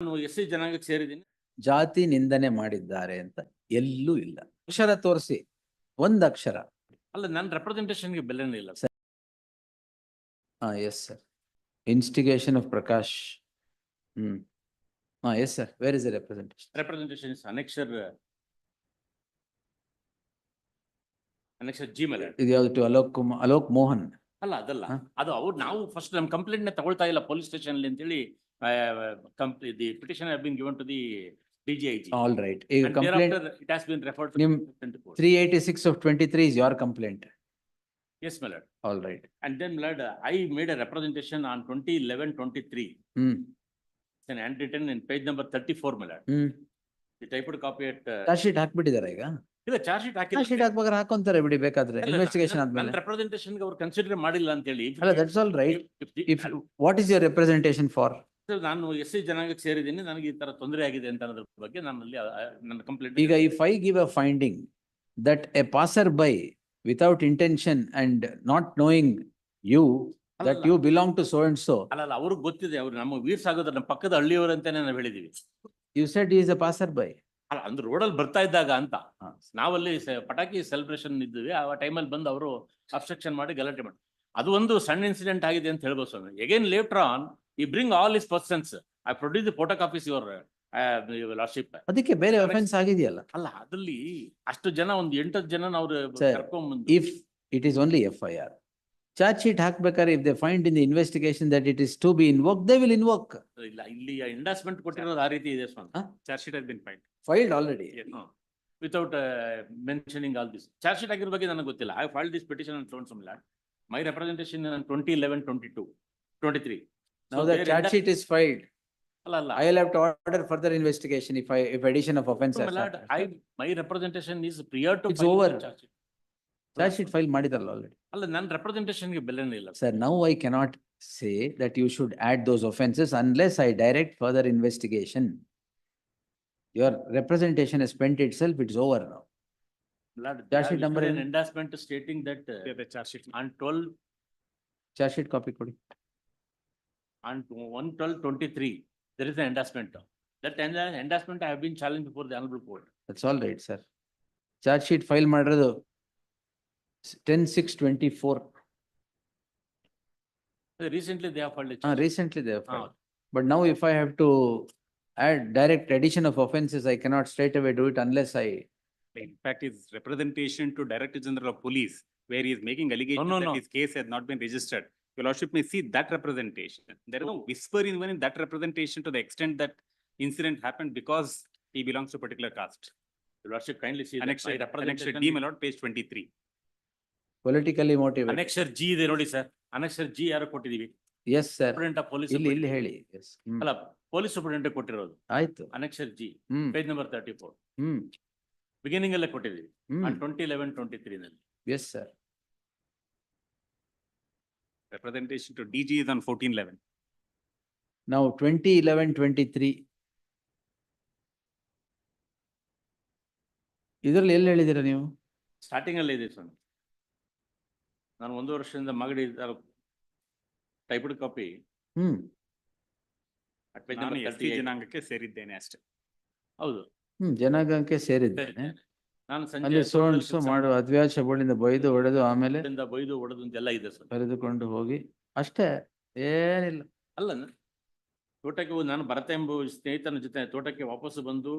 ನಾನು S C ಜನಾಂಗಕ್ಕೆ ಸೇರಿದ್ದೀನಿ. ಜಾತಿ ನಿಂದನೆ ಮಾಡಿದ್ದಾರೆ ಅಂತ ಎಲ್ಲೂ ಇಲ್ಲ. ಅಕ್ಷರ ತೋರಿಸಿ ಒಂದ್ ಅಕ್ಷರ. ಅಲ್ಲ ನನ್ನ ರೆಪ್ರೆಸೆಂಟೇಷನ್ಗೆ ಬೆಲೆನೇ ಇಲ್ಲ. ಸರ್. ಹಾ yes sir instigation of Prakash hmm. ಹಾ yes sir where is the representation representation is annexure annexure G ಮೇಲೆ. ಇದು ಯಾವ್ದು ಟು ಅಲೋಕ್ ಕುಮಾರ್ ಅಲೋಕ್ ಮೋಹನ್ ಅಲ್ಲ ಅದಲ್ಲ. ಅದು ಅವ್ರು ನಾವು ಫಸ್ಟ್ ನಮ್ಮ ಕಂಪ್ಲೇಂಟ್ನ ತಗೊಳ್ತಾ ಇಲ್ಲ police station ಅಲ್ಲಿ ಅಂತೇಳಿ company the petition have been given to the DGIG all right ಈಗ complaint it has been referred ನಿಮ್ three eighty six of twenty three is your complaint as mailed all right and then mailed I made a representation on twenty eleven twenty three hmm and written in page number thirty-four, my lord. Hmm The typed copy at. uh, charge sheet ಹಾಕ್ಬಿಟ್ಟಿದಾರೆ ಈಗ ಇಲ್ಲ charge sheet ಹಾಕಿ charge sheet ಹಾಕ್ಬೇಕಾದ್ರೆ ಹಾಕೊಂತಾರೆ ಬಿಡಿ ಬೇಕಾದ್ರೆ investigation ಆದ್ಮೇಲೆ representation ಅವ್ರು consider ಮಾಡಿಲ್ಲ ಅಂತ ಹೇಳಿ ಅಲ್ಲ that's all right if what is your representation for ನಾನು ಎಸ್ ಸಿ ಜನಾಂಗಕ್ಕೆ ಸೇರಿದ್ದೀನಿ. ನನಗೆ ಈ ತರ ತೊಂದರೆ ಆಗಿದೆ ಅಂತ ಅನ್ನೋದ್ರ ಬಗ್ಗೆ ನನ್ನಲ್ಲಿ ಆ- ಆ- ನನ್ನ ಕಂಪ್ಲೇಂಟ್ ಈಗ if I give a finding that a passer by without intention and not knowing you that you belong to so and so ಅಲ್ಲ ಅಲ್ಲ ಅವ್ರಿಗೆ ಗೊತ್ತಿದೆ ಅವ್ರು ನಮ್ಮ ವೀರ್ ಸಾಗೋದ್ರ ನಮ್ಮ ಪಕ್ಕದ ಹಳ್ಳಿಯವರು ಅಂತಾನೆ ನಾವು ಹೇಳಿದೀವಿ. You said is a passer by ಅಲ್ಲ ಅಂದ್ರೆ ರೋಡಲ್ಲಿ ಬರ್ತಾ ಇದ್ದಾಗ ಅಂತ. ನಾವಲ್ಲಿ ಸ- ಪಟಾಕಿ ಸೆಲೆಬ್ರೇಷನ್ ಇದ್ದೀವಿ. ಆ ಟೈಮಲ್ಲಿ ಬಂದು ಅವರು ಅಬ್ಸ್ಟ್ರಕ್ಷನ್ ಮಾಡಿ ಗಲಾಟೆ ಮಾಡಿ ಅದು ಒಂದು ಸಣ್ಣ ಇನ್ಸಿಡೆಂಟ್ ಆಗಿದೆ ಅಂತ ಹೇಳ್ಬೋದು ಸ್ವಾಮಿ. ಎಗೇನ್ ಲೇಟರ್ ಆನ್ ಈ bring all is persons I produce the photo copies your lordship ಅದಕ್ಕೆ ಬೇರೆ ಅಫೆನ್ಸ್ ಆಗಿದೆಯಲ್ಲ? ಅಲ್ಲ ಅದಲ್ಲಿ ಅಷ್ಟು ಜನ ಒಂದು ಎಂಟತ್ತು ಜನ ಅವ್ರು Sir, ಕರ್ಕೊಂಡ್ಬಂದು if it is only F I R charge sheet ಹಾಕ್ಬೇಕಾದ್ರೆ if they find in the investigation that it is to be invoke they will invoke ಇಲ್ಲ ಇಲ್ಲಿ ಇಂಡಸ್ಟ್ಮೆಂಟ್ ಕೊಟ್ಟಿರೋದು ಆ ರೀತಿ ಇದೆ ಸ್ವಾಮಿ. Huh? Charge sheet been find filed already without mentioning all this charge sheet ಆಗಿರೋ ಬಗ್ಗೆ ನನಗೆ ಗೊತ್ತಿಲ್ಲ. I file this petition and tone some my representation twenty eleven twenty two twenty three Now that charge sheet is filed, ಅಲ್ಲ ಅಲ್ಲ I will have to order further investigation if I, if addition of offense So, has my lord, happened. I, my representation is prior to. It's filing the over. charge sheet. Charge sheet file ಮಾಡಿದಲ್ಲ already. ಅಲ್ಲ ನನ್ನ ರೆಪ್ರೆಸೆಂಟೇಷನ್ಗೆ ಬೆಲೆನೇ ಇಲ್ಲ Sir, now I cannot say that you should add those offenses unless I direct further investigation. Your representation has spent itself, it's over now. Lord, Charge I sheet number issued an ಏನು? endorsement stating that uh, the charge sheet. on twelve, Charge sheet copy ಕೊಡಿ. on one twelve twenty-three, there is an endorsement. That en- endorsement I have been challenged before the honorable court. That's all right, sir. Charge sheet file ಮಾಡಿರೋದು ten six twenty four. Recently, they have filed a Ah, charge. recently they have Ah, filed. But now if I have to add direct addition of offenses, I cannot straight away do it unless I, In fact, his representation to Director General of Police, where he is making allegations no, that no. his case has not been registered. Your lordship may see that representation. There is no whisper even in that representation to the extent that incident happened because he belongs to a particular caste. Your lordship kindly see that Annexure, my annexure representation. D, my lord, page twenty-three. politically motivated. Annexure G ಇದೆ ನೋಡಿ sir, annexure G ಯಾರು ಕೊಟ್ಟಿದೀವಿ? Yes, sir. Superintendent of police. ಇಲ್ಲಿ ಇಲ್ಲಿ ಹೇಳಿ. Yes. Hello, ಅಲ್ಲ, police superintendent ಕೊಟ್ಟಿರೋದು, ಆಯ್ತು. annexure G, hmm, page number thirty-four. Hmm, beginning ಅಲ್ಲೇ it. Hmm. On twenty eleven twenty three ನಲ್ಲಿ Yes, sir. Representation to DG is on fourteen eleven. Now twenty eleven twenty-three. ಇದ್ರಲ್ಲಿ ಎಲ್ಲಿ ಹೇಳಿದ್ದೀರಾ ನೀವು? Starting ಅಲ್ಲಿ ಇದೆ ಸ್ವಾಮಿ ನಾನು ಒಂದು ವರ್ಷದಿಂದ ಮಗಡಿ ಟೈಪ್ಡ್ ಕಾಪಿ ಹ್ಮ್, ನಾನು ಎಸ್ ಟಿ ಜನಾಂಗಕ್ಕೆ ಸೇರಿದ್ದೇನೆ ಅಷ್ಟೇ. ಹೌದು ಹ್ಮ್, ಜನಾಂಗಕ್ಕೆ ಸೇರಿದ್ದೇನೆ. ನಾನು ಅಲ್ಲಿ ಸೋ ಅಂಡ್ ತೋಟದಲ್ಲಿ ಸೋ ಕೆಲ್ಸ ಮಾಡುವ ಅದ್ವ್ಯಾಚ ಬೋಳಿಂದ ಬೈದು ಹೊಡೆದು ಆಮೇಲೆ ಬೈದು ಹೊಡೆದು ಅಂತೆಲ್ಲ ಇದೆ ಸರ್ ಕರೆದುಕೊಂಡು ಹೋಗಿ ಅಷ್ಟೇ ಏನಿಲ್ಲ. ಅಲ್ಲ ನ- ತೋಟಕ್ಕೆ ಹೋಗಿ ನಾನು ಭರತ ಎಂಬ ಸ್ನೇಹಿತನ ಜೊತೆ ತೋಟಕ್ಕೆ ವಾಪಸ್ ಬಂದು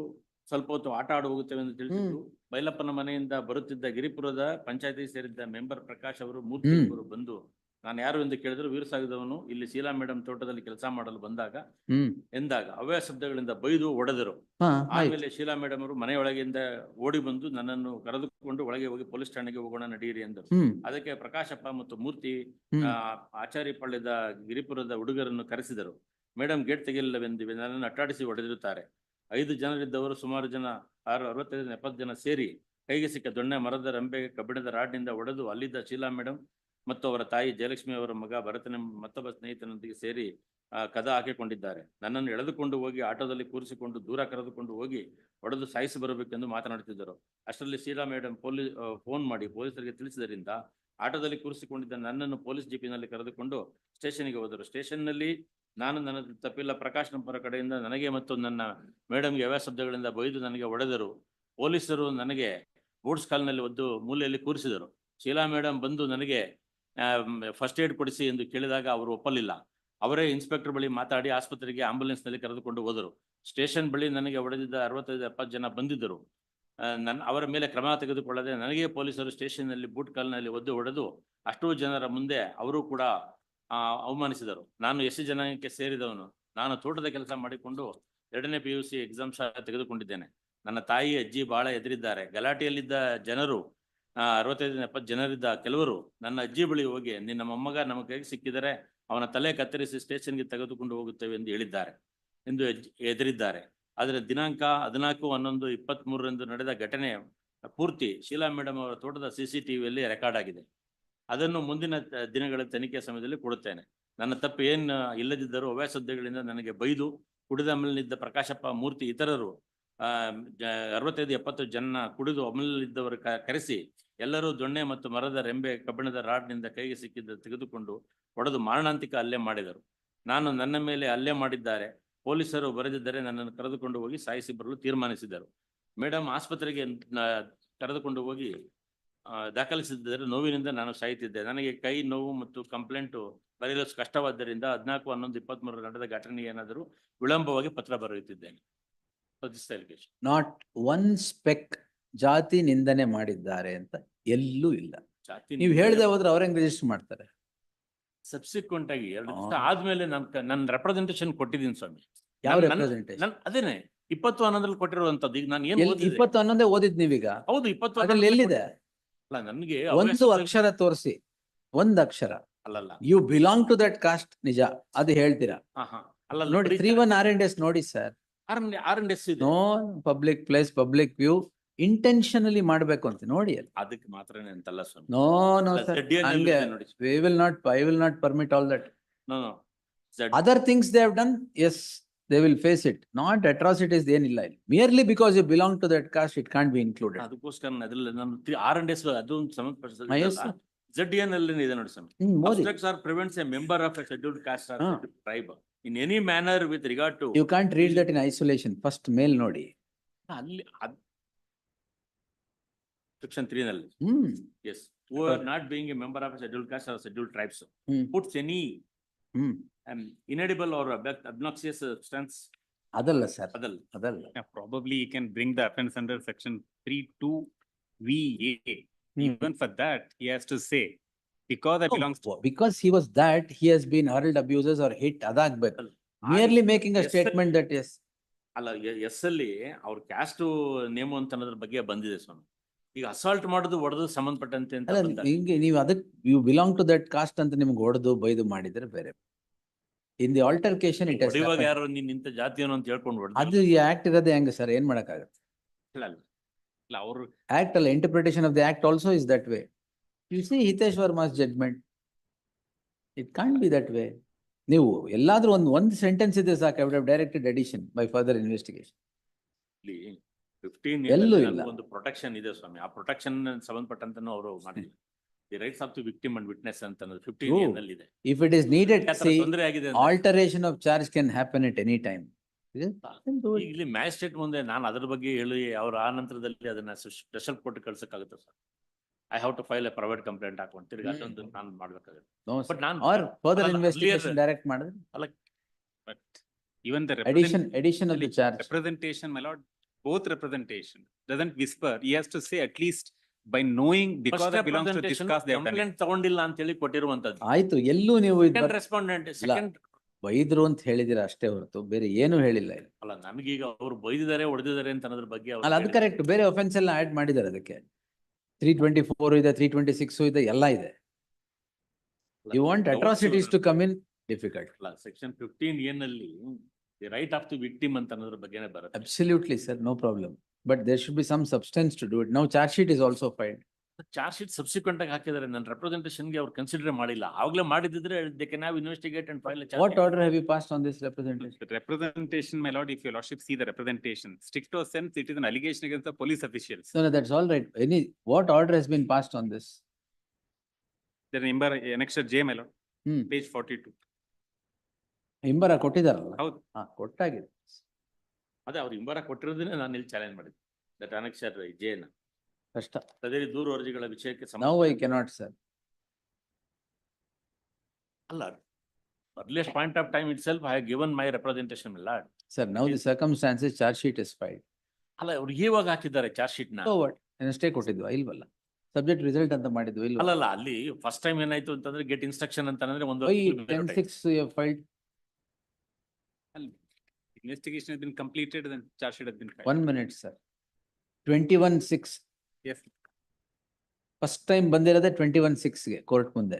ಸ್ವಲ್ಪ ಹೊತ್ತು ಆಟ ಆಡು ಹೋಗುತ್ತೇವೆ ಅಂತ ತಿಳಿಸಿದ್ರು ಬೈಲಪ್ಪನ ಮನೆಯಿಂದ ಬರುತ್ತಿದ್ದ ಗಿರಿಪುರದ ಪಂಚಾಯತಿ ಸೇರಿದ್ದ ಮೆಂಬರ್ ಪ್ರಕಾಶ್ ಅವರು ಮೂರ್ತಿ ಹ್ಮ್. ಅವರು ಬಂದು ನಾನು ಯಾರು ಎಂದು ಕೇಳಿದ್ರು ವೀರಸಾಗದವನು ಇಲ್ಲಿ ಶೀಲಾ ಮೇಡಮ್ ತೋಟದಲ್ಲಿ ಕೆಲಸ ಮಾಡಲು ಬಂದಾಗ ಹ್ಮ್, ಎಂದಾಗ ಅವ್ಯ ಶಬ್ದಗಳಿಂದ ಬೈದು ಒಡೆದರು. ಹಾ, ಆಯ್ತು. ಆಮೇಲೆ ಶೀಲಾ ಮೇಡಮ್ ಅವರು ಮನೆಯೊಳಗಿಂದ ಓಡಿ ಬಂದು ನನ್ನನ್ನು ಕರೆದುಕೊಂಡು ಒಳಗೆ ಹೋಗಿ ಪೊಲೀಸ್ ಠಾಣೆಗೆ ಹೋಗೋಣ ನಡೀರಿ ಎಂದರು. ಹ್ಮ್, ಅದಕ್ಕೆ ಪ್ರಕಾಶಪ್ಪ ಮತ್ತು ಮೂರ್ತಿ ಹ್ಮ್, ಆ, ಪಳ್ಳ್ಯದ ಗಿರಿಪುರದ ಹುಡುಗರನ್ನು ಕರೆಸಿದರು. ಮೇಡಮ್ ಗೇಟ್ ತೆಗೆಯಲಿಲ್ಲವೆಂದು ನನ್ನನ್ನು ಅಟ್ಟಾಡಿಸಿ ಒಡೆದಿರುತ್ತಾರೆ. ಐದು ಜನರಿದ್ದವರು ಸುಮಾರು ಜನ ಆರು ಅರವತ್ತೈದು ಎಪ್ಪತ್ತು ಜನ ಸೇರಿ ಕೈಗೆ ಸಿಕ್ಕ ದೊಣ್ಣೆ ಮರದ ರಂಬೆ ಕಬ್ಬಿಣದ ರಾಡ್ನಿಂದ ಒಡೆದು ಅಲ್ಲಿದ್ದ ಶೀಲಾ ಮೇಡಮ್ ಮತ್ತು ಅವರ ತಾಯಿ ಜಯಲಕ್ಷ್ಮಿ ಅವರ ಮಗ ಭರತನ ಮತ್ತೊಬ್ಬ ಸ್ನೇಹಿತನೊಂದಿಗೆ ಸೇರಿ ಕದ ಹಾಕಿಕೊಂಡಿದ್ದಾರೆ. ನನ್ನನ್ನು ಎಳೆದುಕೊಂಡು ಹೋಗಿ ಆಟೋದಲ್ಲಿ ಕೂರಿಸಿಕೊಂಡು ದೂರ ಕರೆದುಕೊಂಡು ಹೋಗಿ ಹೊಡೆದು ಸಾಯಿಸಿ ಬರಬೇಕೆಂದು ಮಾತನಾಡುತ್ತಿದ್ದರು. ಅಷ್ಟರಲ್ಲಿ ಶೀಲಾ ಮೇಡಮ್ ಪೊಲೀಸ್ ಫೋನ್ ಮಾಡಿ ಪೊಲೀಸರಿಗೆ ತಿಳಿಸಿದರಿಂದ ಆಟೋದಲ್ಲಿ ಕೂರಿಸಿಕೊಂಡಿದ್ದ ನನ್ನನ್ನು ಪೊಲೀಸ್ ಜೀಪಿನಲ್ಲಿ ಕರೆದುಕೊಂಡು ಸ್ಟೇಷನ್ಗೆ ಹೋದರು. ಸ್ಟೇಷನ್ನಲ್ಲಿ ನಾನು ನನ್ನ ತಪ್ಪಿಲ್ಲ, ಪ್ರಕಾಶ್ ನಂಬರ ಕಡೆಯಿಂದ ನನಗೆ ಮತ್ತು ನನ್ನ ಮೇಡಮ್ಗೆ ಯಾವ ಶಬ್ದಗಳಿಂದ ಬೈದು ನನಗೆ ಒಡೆದರು ಪೊಲೀಸರು ನನಗೆ ಬೂಟ್ಸ್ ಕಾಲ್ನಲ್ಲಿ ಒದ್ದು ಮೂಲೆಯಲ್ಲಿ ಕೂರಿಸಿದರು. ಶೀಲಾ ಮೇಡಮ್ ಬಂದು ನನಗೆ ಫಸ್ಟ್ ಏಡ್ ಕೊಡಿಸಿ ಎಂದು ಕೇಳಿದಾಗ ಅವರು ಒಪ್ಪಲಿಲ್ಲ. ಅವರೇ ಇನ್ಸ್ಪೆಕ್ಟರ್ ಬಳಿ ಮಾತಾಡಿ ಆಸ್ಪತ್ರೆಗೆ ಆಂಬುಲೆನ್ಸ್ನಲ್ಲಿ ಕರೆದುಕೊಂಡು ಹೋದರು. ಸ್ಟೇಷನ್ ಬಳಿ ನನಗೆ ಹೊಡೆದಿದ್ದ ಅರವತ್ತೈದು, ಎಪ್ಪತ್ತು ಜನ ಬಂದಿದ್ದರು. ನನ್ನ ಅವರ ಮೇಲೆ ಕ್ರಮ ತೆಗೆದುಕೊಳ್ಳದೆ ನನಗೆ ಪೊಲೀಸರು ಸ್ಟೇಷನ್ನಲ್ಲಿ ಬೂಟ್ ಕಾಲ್ನಲ್ಲಿ ಒದ್ದು ಹೊಡೆದು ಅಷ್ಟೋ ಜನರ ಮುಂದೆ ಅವರು ಕೂಡ ಅವಮಾನಿಸಿದರು. ನಾನು ಎಸ್ ಜನಾಂಗಕ್ಕೆ ಸೇರಿದವನು. ನಾನು ತೋಟದ ಕೆಲಸ ಮಾಡಿಕೊಂಡು ಎರಡನೇ ಪಿ ಯು ಸಿ ಎಕ್ಸಾಮ್ ಸಹ ತೆಗೆದುಕೊಂಡಿದ್ದೇನೆ. ನನ್ನ ತಾಯಿ ಅಜ್ಜಿ ಬಹಳ ಎದುರಿದ್ದಾರೆ ಗಲಾಟೆಯಲ್ಲಿದ್ದ ಜನರು ಆ, ಅರವತ್ತೈದು ಎಪ್ಪತ್ತು ಜನರಿದ್ದ ಕೆಲವರು ನನ್ನ ಅಜ್ಜಿ ಬಳಿ ಹೋಗಿ ನಿನ್ನ ಮೊಮ್ಮಗ ನಮ್ಮ ಕೈಗೆ ಸಿಕ್ಕಿದರೆ ಅವನ ತಲೆ ಕತ್ತರಿಸಿ ಸ್ಟೇಷನ್ಗೆ ತೆಗೆದುಕೊಂಡು ಹೋಗುತ್ತೇವೆ ಎಂದು ಹೇಳಿದ್ದಾರೆ ಎಂದು ಎದುರಿದ್ದಾರೆ ಆದರೆ ದಿನಾಂಕ ಹದಿನಾಲ್ಕು ಹನ್ನೊಂದು ಇಪ್ಪತ್ತ್ ಮೂರರಂದು ನಡೆದ ಘಟನೆ ಪೂರ್ತಿ ಶೀಲಾ ಮೇಡಮ್ ಅವರ ತೋಟದ ಸಿ ಸಿ ಟಿವಿಯಲ್ಲಿ ರೆಕಾರ್ಡ್ ಆಗಿದೆ. ಅದನ್ನು ಮುಂದಿನ ದಿನಗಳ ತನಿಖೆ ಸಮಯದಲ್ಲಿ ಕೊಡುತ್ತೇನೆ. ನನ್ನ ತಪ್ಪು ಏನು ಇಲ್ಲದಿದ್ದರೂ ಅವ್ಯಾಸದ್ದೆಗಳಿಂದ ನನಗೆ ಬೈದು ಕುಡಿದ ಮೇಲಿನಿದ್ದ ಪ್ರಕಾಶಪ್ಪ ಮೂರ್ತಿ ಇತರರು ಅರವತ್ತೈದು, ಎಪ್ಪತ್ತು ಜನ ಕುಡಿದು ಕ- ಕರೆಸಿ ಎಲ್ಲರೂ ದೊಣ್ಣೆ ಮತ್ತು ಮರದ ರೆಂಬೆ ಕಬ್ಬಿಣದ ರಾಡ್ನಿಂದ ಕೈಗೆ ಸಿಕ್ಕಿದ್ದ ತೆಗೆದುಕೊಂಡು ಹೊಡೆದು ಮಾರಣಾಂತಿಕ ಹಲ್ಲೆ ಮಾಡಿದರು. ನಾನು ನನ್ನ ಮೇಲೆ ಹಲ್ಲೆ ಮಾಡಿದ್ದಾರೆ. ಪೊಲೀಸರು ಬರೆದಿದ್ದರೆ ನನ್ನನ್ನು ಕರೆದುಕೊಂಡು ಹೋಗಿ ಸಾಯಿಸಿ ಬರಲು ತೀರ್ಮಾನಿಸಿದರು. ಮೇಡಮ್ ಆಸ್ಪತ್ರೆಗೆ ಕರೆದುಕೊಂಡು ಹೋಗಿ ದಾಖಲಿಸಿದ್ದರೆ ನೋವಿನಿಂದ ನಾನು ಸಾಯುತ್ತಿದ್ದೆ. ನನಗೆ ಕೈ ನೋವು ಮತ್ತು ಕಂಪ್ಲೇಂಟು ಬರೆಯಲು ಕಷ್ಟವಾದ್ದರಿಂದ ಹದಿನಾಲ್ಕು, ಹನ್ನೊಂದು ಇಪ್ಪತ್ಮೂರು ನಡೆದ ಘಟನೆ ಏನಾದರೂ ವಿಳಂಬವಾಗಿ ಪತ್ರ ಬರೆಯುತ್ತಿದ್ದೇನೆ. ನಾಟ್ ಒನ್ ಸ್ಪೆಕ್ ಜಾತಿ ನಿಂದನೆ ಮಾಡಿದ್ದಾರೆ ಅಂತ ಎಲ್ಲೂ ಇಲ್ಲ. ನೀವು ಹೇಳ್ದೆ ಹೋದ್ರೆ ಅವ್ರ ಹೆಂಗ್ ರಿಜಿಸ್ಟರ್ ಮಾಡ್ತಾರೆ. ಸಬ್ಸಿಕ್ವೆಂಟ್ ಆಗಿ ಎರಡು ದಿವಸ. ಆದ್ಮೇಲೆ ನನ್ ನನ್ನ ರೆಪ್ರೆಸೆಂಟೇಶನ್ ಕೊಟ್ಟಿದ್ದೀನಿ ಸ್ವಾಮಿ. ಯಾವ ನನ್- ನನ್- ರೆಪ್ರೆಸೆಂಟೇಷನ್ ನನ್ ಅದೇನೆ ಇಪ್ಪತ್ತು ಹನ್ನೊಂದ್ರಲ್ಲಿ ಕೊಟ್ಟಿರುವಂತದ್ದು ಈಗ ನಾನು ಏನ್ ಓದಿದೆ? ಇಪ್ಪತ್ತು ಹನ್ನೊಂದೇ ಓದಿದ್ ನೀವೀಗ? ಹೌದು ಇಪ್ಪತ್ತು ಅದ್ರಲ್ಲಿ ಹನ್ನೊಂದರಲ್ಲಿ ಎಲ್ಲಿದೆ? ಅಲ್ಲ ನನ್ಗೆ ಒಂದು ಅಕ್ಷರ ತೋರಿಸಿ. ಒಂದ್ ಅಕ್ಷರ. ಅಲ್ಲಲ್ಲ. You belong to that caste ನಿಜ. ಅದು ಹೇಳ್ತೀರಾ? ಹಾ ಹಾ ಅಲ್ಲ ನೋಡಿ three one R and S ನೋಡಿ ಸರ್. ಆರ್ ಎಸ್ ಇದೆ no public place public view intentionally ಮಾಡ್ಬೇಕು ಅಂತ ನೋಡಿ ಅಲ್ಲಿ. ಅದಕ್ಕೆ ಅಂತಲ್ಲ ಸ್ವಾಮಿ. ನೋ ನೋ ಸರ್ ಹಂಗೆ ಇದೆ ನೋಡಿ. We will not I will not permit all that other things they have done as they will face it not atrocities ಏನಿಲ್ಲ ಇಲ್ಲಿ. Merely because you belong to that caste it can't be included ಅದಕ್ಕೋಸ್ಕರ ಅದ್ರಲ್ಲಿ ನಾನು R and S ಅದು. ಜಡ್ N ಅಲ್ಲಿ ಇದೆ ನೋಡಿ ಸ್ವಾಮಿ. Modi. Obstructs or prevents a member of a scheduled caste or ಹಾ. scheduled tribe. In any manner with regard to you can't read that in isolation first ಮೇಲ್ ನೋಡಿ ಅಲ್ಲಿ ಅದ್ ಸೆಕ್ಷನ್ ತ್ರೀ ನಲ್ಲಿ ಹ್ಮ್ S who are not being a member of a scheduled caste or scheduled tribes hmm puts any hmm um, inedible or obnox- obnoxious substance ಅದಲ್ಲ sir ಅದಲ್ಲ ಅದಲ್ಲ Yeah, probably you can bring the offense under section three two V A. Even for that, he has to say, because that belongs to. Because he was that he has been hurled abuses or hit ಅದಾಗ್ಬೇಕು merely making a Yes, sir. Statement that S ಅಲ್ಲ S ಅಲ್ಲಿ ಅವ್ರ caste name ಅಂತ ಅನ್ನೋದ್ರ ಬಗ್ಗೆ ಬಂದಿದೆ ಸ್ವಾಮಿ. ಈಗ assault ಮಾಡೋದು ಹೊಡೆದು ಸಂಬಂಧಪಟ್ಟಂತೆ ಅಂತ ಅಲ್ಲ ಬಂದಾಗ ಹಿಂಗೆ ನೀವು ಅದಕ್ you belong to that caste ಅಂತ ನಿಮ್ಗೆ ಹೊಡೆದು ಬೈದು ಮಾಡಿದ್ರೆ ಬೇರೆ. ಇನ್ ದಿ ಆಲ್ಟರ್ಕೇಶನ್ ಇಟ್ ಹೊಡೆಯುವಾಗ ಯಾರು ನೀನ್ ಇಂಥ ಜಾತಿಯನು ಅಂತ ಹೇಳ್ಕೊಂಡು ಹೊಡೆದು ಅದು ಈ ಆಕ್ಟ್ ಇರೋದೇ ಹೆಂಗೆ ಸರ್? ಏನ್ ಮಾಡಕ್ಕಾಗತ್ತೆ? ಇಲ್ಲ, ಅವ್ರು ಆಕ್ಟ್ ಅಲ್ಲ interpretation of the act also is that way you see Hitesh Varma's judgement it can't be that way ನೀವು ಎಲ್ಲಾದ್ರೂ ಒಂದು ಒಂದು ಸೆಂಟೆನ್ಸ್ ಇದೆ ಸಾಕು. I directed addition by further investigation fifteen ಎಲ್ಲೂ ಇಲ್ಲ. ಒಂದು ಪ್ರೊಟೆಕ್ಷನ್ ಇದೆ ಸ್ವಾಮಿ. ಆ ಪ್ರೊಟೆಕ್ಷನ್ ಸಂಬಂಧಪಟ್ಟಂತನೂ ಅವರು ಮಾಡಿಲ್ಲ the rights of the victim and witness ಅಂತ ಫಿಫ್ಟೀನ್ True. ಇಯರ್ನಲ್ಲಿ ಇದೆ if it is needed see ತೊಂದರೆ ಆಗಿದೆ ಅಂದ್ರೆ alteration of charge can happen at any time ಈಗ ಇಲ್ಲಿ ಮ್ಯಾಜಿಸ್ಟ್ರೇಟ್ ಮುಂದೆ ನಾನು ಅದ್ರ ಬಗ್ಗೆ ಹೇಳಿ ಅವ್ರ ಆ ನಂತರದಲ್ಲಿ ಅದನ್ನ special court ಕಳ್ಸಕ್ಕಾಗುತ್ತೆ sir? I have to file a private complaint ಹಾಕೊಂಡು ತಿರ್ಗಿ ಅದೊಂದು ನಾನು ಮಾಡ್ಬೇಕಾಗುತ್ತೆ ಬಟ್ ನಾನು ಆರ್ ಫರ್ದರ್ ಅಲ್ಲ, ಇನ್ವೆಸ್ಟಿಗೇಷನ್ earlier- ಡೈರೆಕ್ಟ್ ಮಾಡಿದ್ರೆ but even the. Addition represent- charge Representation, my lord, both representation doesn't whisper. He has to say at least by knowing because that belongs to this caste, they have done it. Complaint ತಗೊಂಡಿಲ್ಲ ಅಂತ ಹೇಳಿ ಕೊಟ್ಟಿರುವಂತದ್ದು ಆಯ್ತು ಎಲ್ಲೂ ನೀವು ಇದ್ second ಬರ್- respondent second ಬೈದ್ರು ಅಂತ ಹೇಳಿದಿರ ಅಷ್ಟೇ ಹೊರತು ಬೇರೆ ಏನು ಹೇಳಿಲ್ಲ ಇಲ್ಲಿ. ಅಲ್ಲ ನಮಗೀಗ ಅವ್ರು ಬೈದಿದ್ದಾರೆ ಹೊಡೆದಿದ್ದಾರೆ ಅಂತ ಅನ್ನೋದ್ರ ಬಗ್ಗೆ ಅವ್ರು ಅಲ್ಲ ಅದು ಹೇಳಿದ್ರು. ಕರೆಕ್ಟ್ ಬೇರೆ ಒಫೆನ್ಸ್ ಎಲ್ಲ ಆಡ್ ಮಾಡಿದ್ದಾರೆ ಅದಕ್ಕೆ ತ್ರೀ ಟ್ವೆಂಟಿ ಫೋರ್ ಇದೆ ತ್ರೀ ಟ್ವೆಂಟಿ ಸಿಕ್ಸ್ ಇದೆ ಎಲ್ಲ ಇದೆ. You want atrocities to come in difficult section fifteen ಏನ್ ಅಲ್ಲಿ the right of the victim ಅಂತ ಅನ್ನೋದ್ರ ಬಗ್ಗೆನೇ ಬರುತ್ತೆ. Absolutely sir no problem but there should be some substance to do it now charge sheet is also filed charge sheet subsequent ಆಗಿ ಹಾಕಿದ್ದಾರೆ ನನ್ನ ರೆಪ್ರೆಸೆಂಟೇಷನ್ಗೆ ಅವ್ರು ಕನ್ಸಿಡರ್ ಮಾಡಿಲ್ಲ. ಆವಾಗಲೇ ಮಾಡಿದ್ರೆ they can have investigate and file what order have you passed on this representation representation my lord if you lordship see the representation strict to sense it is an allegation against the police officials so that's all right any what order has been passed on this the number annexure J my lord page 42 ಹಿಂಬರ ಕೊಟ್ಟಿದ್ದಾರಲ್ಲ? ಹೌದು. ಹಾ ಕೊಟ್ಟಾಗಿದೆ. ಅದೇ ಅವರು ಹಿಂಬರ ಕೊಟ್ಟಿರೋದನ್ನೇ ನಾನು ಇಲ್ಲಿ challenge ಮಾಡಿದ್ದೆ. That ಅನೆಕ್ಸ್ಟರ್ J ಕಷ್ಟ. ಸದರಿ ದೂರು ಅರ್ಜಿಗಳ ವಿಷಯಕ್ಕೆ ನೌ ಐ ಕೆನಾಟ್ ಸರ್ ಅಲ್ಲ earliest point of time itself I given my representation ಇಲ್ಲ sir now the circumstances charge sheet is filed ಅಲ್ಲ ಅವ್ರು ಇವಾಗ ಹಾಕಿದ್ದಾರೆ ಚಾರ್ಜ್ ಶೀಟ್ನ. ಸ್ಟೇ ಕೊಟ್ಟಿದ್ವಾ ಇಲ್ವಲ್ಲ? ಸಬ್ಜೆಕ್ಟ್ ರಿಸಲ್ಟ್ ಅಂತ ಮಾಡಿದ್ವಿ ಇಲ್ವಲ್ಲ? ಅಲ್ಲಿ ಫಸ್ಟ್ ಟೈಮ್ ಏನಾಯ್ತು ಅಂತಂದ್ರೆ ಗೆಟ್ ಇನ್ಸ್ಟ್ರಕ್ಷನ್ ಅಂತ ಅಂದ್ರೆ ಒಂದು Y ten six filed Investigation has been completed, then charge sheet has been filed. One minute sir twenty one six first time ಬಂದಿರೋದೇ twenty one ಸಿಕ್ಸ್ಗೆ ಕೋರ್ಟ್ ಮುಂದೆ.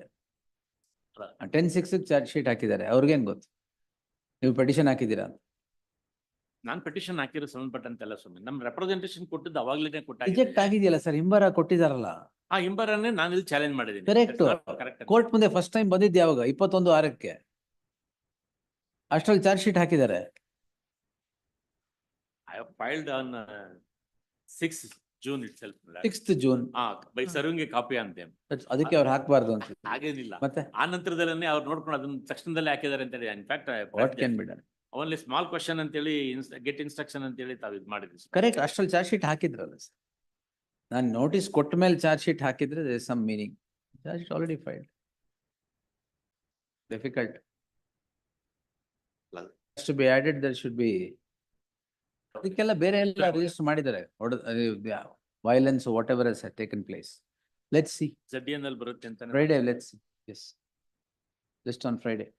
ಟೆನ್ ಸಿಕ್ಸ್ ಚಾರ್ಜ್ ಶೀಟ್ ಹಾಕಿದ್ದಾರೆ. ಅವ್ರಿಗೇನ್ ಗೊತ್ತು? ನೀವು petition ಹಾಕಿದ್ದೀರಾ ಅಂತ? ನಾನ್ ಪೆಟಿಷನ್ ಹಾಕಿರೋ ಸಂಬಂಧಪಟ್ಟಂತೆಲ್ಲ ಸುಮ್ಮನೆ ನಮ್ ರೆಪ್ರೆಸೆಂಟೇಷನ್ ಕೊಟ್ಟಿದ್ದು ಅವಾಗ್ಲೇನೆ ರಿಜೆಕ್ಟ್ ಆಗಿದೆಯಲ್ಲ ಸರ್? ಹಿಂಬರ ಕೊಟ್ಟಿದಾರಲ್ಲ? ಆ ಹಿಂಬರನ್ನೇ ನಾನು ಇಲ್ಲಿ ಚಾಲೆಂಜ್ ಮಾಡಿದ್ದೀನಿ. Correct. ಕರೆಕ್ಟ್ ಕೋರ್ಟ್ ಮುಂದೆ ಫಸ್ಟ್ ಟೈಮ್ ಬಂದಿದ್ದೆ ಯಾವಾಗ ಇಪ್ಪತ್ತೊಂದು ಆರಕ್ಕೆ. ಅಷ್ಟ್ರಲ್ಲಿ ಚಾರ್ಜ್ ಶೀಟ್ ಹಾಕಿದ್ದಾರೆ. I filed on six June itself sixth June by serving copy ಅಂತೆ. ಅದಕ್ಕೆ ಅವ್ರು ಹಾಕಬಾರ್ದು ಅಂತ. ಹಾಗೇನಿಲ್ಲ. ಮತ್ತೆ? ಆ ನಂತರದಲ್ಲೇ ಅವ್ರು ನೋಡ್ಕೊಂಡು ಅದನ್ನ ತಕ್ಷಣದಲ್ಲೇ ಹಾಕಿದ್ದಾರೆ ಅಂತ ಹೇಳಿ in fact what can be done only small question ಅಂತೇಳಿ ಗೆಟ್ ಇನ್ಸ್ಟ್ರಕ್ಷನ್ ಅಂತೇಳಿ ತಾವು ಇದು ಮಾಡಿದ್ವಿ ಕರೆಕ್ಟ್ ಅಷ್ಟ್ರಲ್ಲಿ ಚಾರ್ಜ್ ಶೀಟ್ ಹಾಕಿದ್ರಲ್ಲ ಸರ್ ನಾನು ನೋಟಿಸ್ ಕೊಟ್ಟ ಮೇಲೆ ಚಾರ್ಜ್ ಶೀಟ್ ಹಾಕಿದ್ರೆ some meaning charge sheet already filed difficult. To be added there should be ಅದಕ್ಕೆಲ್ಲ ಬೇರೆ ಎಲ್ಲ ರಿಜಿಸ್ಟರ್ ಮಾಡಿದ್ದಾರೆ. Violence whatever has taken place let's see ಜಡ್ಡಿಯನ್ನಲ್ಲಿ ಬರುತ್ತೆ ಅಂತ Friday let's is just on Friday